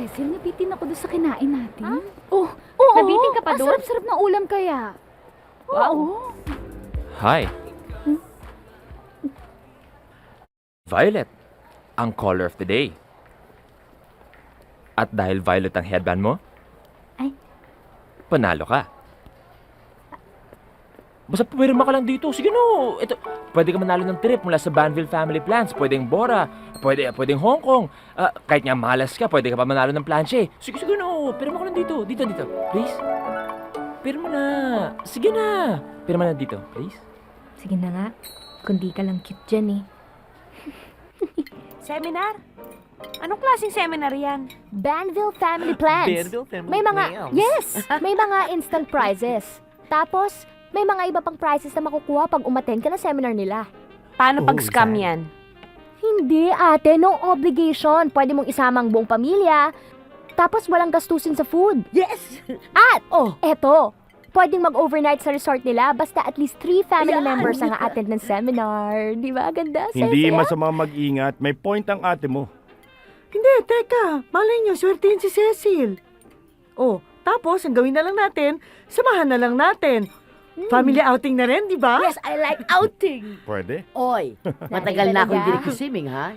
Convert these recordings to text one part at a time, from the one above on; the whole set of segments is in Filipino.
Cecil, nabitin ako doon sa kinain natin. Oh, oo. Nabitin ka pa Ang doon? sarap-sarap ng ulam kaya. Wow. Oo. Hi. Violet, ang color of the day. At dahil violet ang headband mo, Ay. panalo ka. Basta pumirma ka lang dito. Sige no. Ito, pwede ka manalo ng trip mula sa Banville Family Plans. Pwedeng Bora. Pwede, pwedeng Hong Kong. Ah, kahit nga malas ka, pwede ka pa manalo ng planche. Sige, sige no. Pirma ka lang dito. Dito, dito. Please. Pirma na. Sige na. Pirma na dito, please. Sige na nga. Kundi ka lang cute dyan eh. Seminar? Anong klaseng seminar yan? Banville Family Plans. May mga, yes, may mga instant prizes. Tapos, may mga iba pang prizes na makukuha pag umattend ka ng seminar nila. Paano Oh, pag scam saan? yan? Hindi, ate. No obligation. Pwede mong isama ang buong pamilya. Tapos walang gastusin sa food. Yes! At, Oh. eto, pwedeng mag-overnight sa resort nila basta at least three family Ayan. members ang attend ng seminar. Di ba? Ganda. Hindi Saya-saya. masama mag-ingat. May point ang ate mo. Hindi, teka. Malay nyo, swertihin si Cecil. Oh, tapos, ang gawin na lang natin, samahan na lang natin. Family outing na rin, di ba? Yes, I like outing. Pwede. Oy, matagal na akong hindi nagsisiming, ha?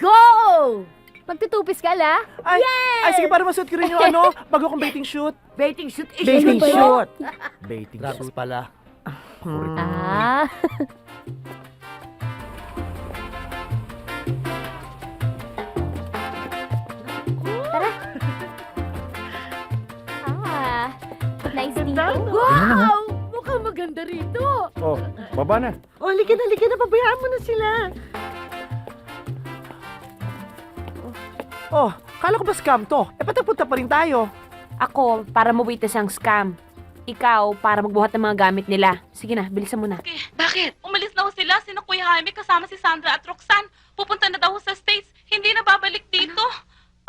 Go! Magtutupis ka, la? Ay, ay, sige, para masuot ko rin yung ano, bago kong baiting shoot. Baiting shoot is Baiting shoot. Baiting Raps pala. Ah. Rito. Oh, baba na. Oh, halika na, halika na, pabayaan mo na sila. Oh, kala ko ba scam to? Eh, ba't nagpunta pa rin tayo? Ako, para mawitness ang scam. Ikaw, para magbuhat ng mga gamit nila. Sige na, bilisan mo na. Bakit? Umalis na ho sila, sina Kuya Jaime kasama si Sandra at Roxanne. Pupunta na daw ho sa States, hindi na babalik dito.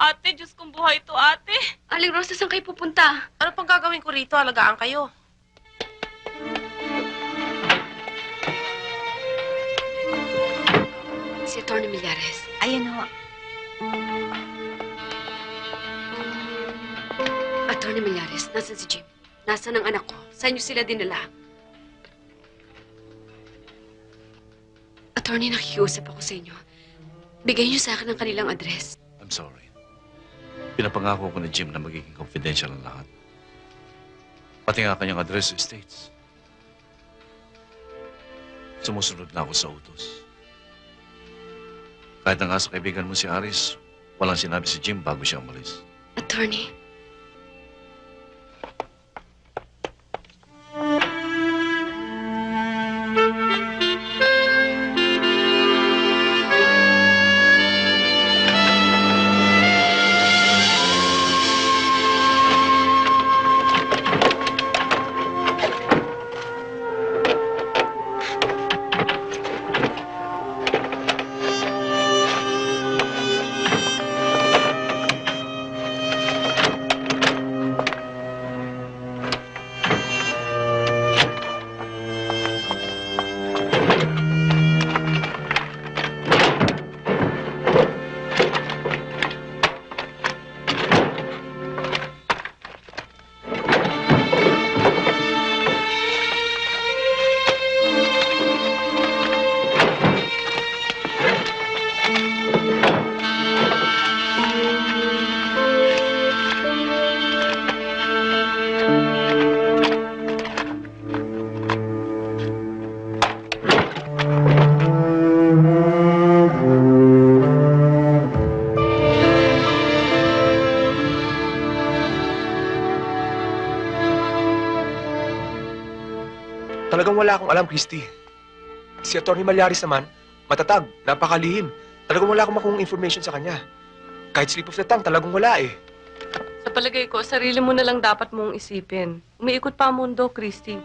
Ate, Diyos kong buhay to, ate. Aling Rose, saan kayo pupunta? Ano pang gagawin ko rito? Alagaan kayo. Si Atty. Millares. Ayan ho. Atty. Millares, nasan si Jim? Nasaan ang anak ko? Saan niyo sila dinala? Attorney, nakikiusap ako sa inyo. Bigay niyo sa akin ang kanilang address. I'm sorry. Pinapangako ko ni Jim na magiging confidential ang lahat. Pati nga kanyang address sa States. Sumusunod na ako sa utos. Kahit na nga sa kaibigan mo si Aris, walang sinabi si Jim bago siya umalis. Attorney, Talagang wala akong alam, Christy. Si Atty. Malyaris naman, matatag, napakalihim. Talagang wala akong makuha information sa kanya. Kahit slip of the tongue, talagang wala eh. Sa palagay ko, sarili mo na lang dapat mong isipin. Umiikot pa ang mundo, Christy.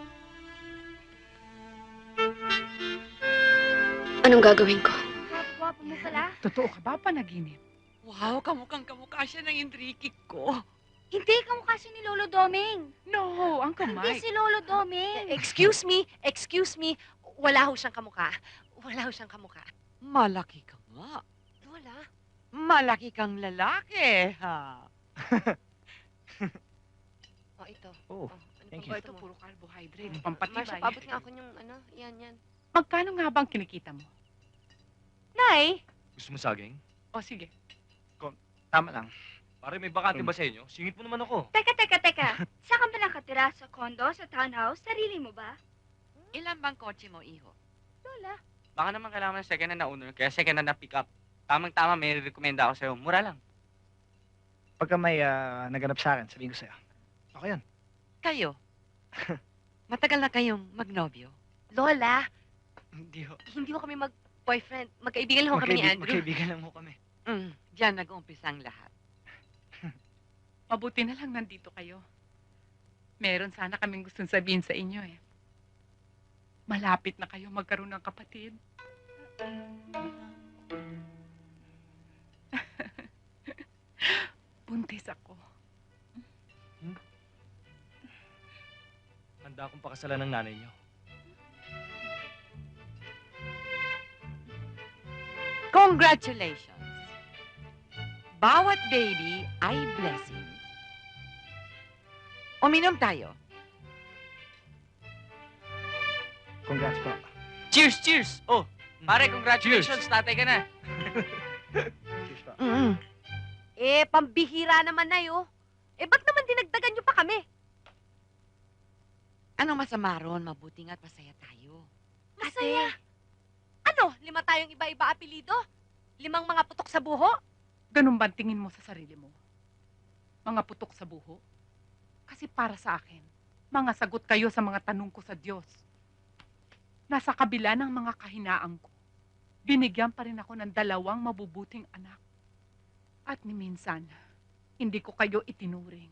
anong gagawin ko? Totoo ka ba, panaginip? Wow, kamukhang kamukha siya ng Enrique ko. Hindi, kamukha si ni Lolo Doming. No, ang Hindi si Lolo Doming. Excuse me, excuse me. Wala ho siyang kamukha. Wala ho siyang kamukha. Malaki ka nga. Wala. Malaki kang lalaki, ha? O, ito. Oh, ano thank pa you. ito, puro carbohydrate. Marsha, Pampatibay. paabot nga ako yung ano, yan, yan. Magkano nga bang kinikita mo? Nay, Gusto mo saging? O, sige. Tama lang. Pare, may bakante ba sa inyo? Singit mo naman ako. Teka, teka, teka. Saan ka ba nakatira? Sa condo? Sa townhouse? Sarili mo ba? Ilan bang kotse mo, iho? Lola. Baka naman kailangan ng second hand na owner, kaya second hand na pick up. Tamang-tama, may recommenda ako sa'yo. Mura lang. Pagka may ah, naganap sa akin, sabihin ko sa'yo. Okay yan. Kayo? Matagal na kayong magnobyo? Lola, Hindi ho. hindi ko kami mag-boyfriend. Magkaibigan lang ho kami ni Andrew. Magkaibigan lang ho kami. Mm, diyan nag-umpisa ang lahat. Mabuti na lang nandito kayo. Meron sana kaming gustong sabihin sa inyo eh. Malapit na kayo magkaroon ng kapatid. Buntis ako. Handa akong pakasalan ng nanay niyo. Congratulations! Bawat baby ay blessing. Uminom tayo. Congrats po. Cheers, cheers! Oh, pare, congratulations, tatay ka na. Cheers po. Mm Eh, pambihira naman na yun. Eh, ba't naman dinagdagan nyo pa kami? Ano masama ron? Mabuti nga't masaya tayo. Masaya. Ano, lima tayong iba-iba apelido? Limang mga putok sa buho? Ganun ba ang tingin mo sa sarili mo? Mga putok sa buho? Kasi para sa akin, mga sagot kayo sa mga tanong ko sa Diyos. Nasa kabila ng mga kahinaan ko, binigyan pa rin ako ng dalawang mabubuting anak. At ni minsan, hindi ko kayo itinuring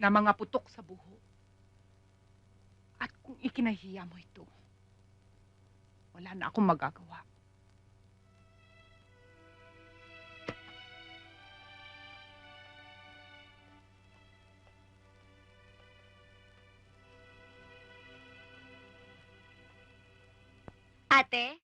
na mga putok sa buho. At kung ikinahiya mo ito, wala na akong magagawa. Ate,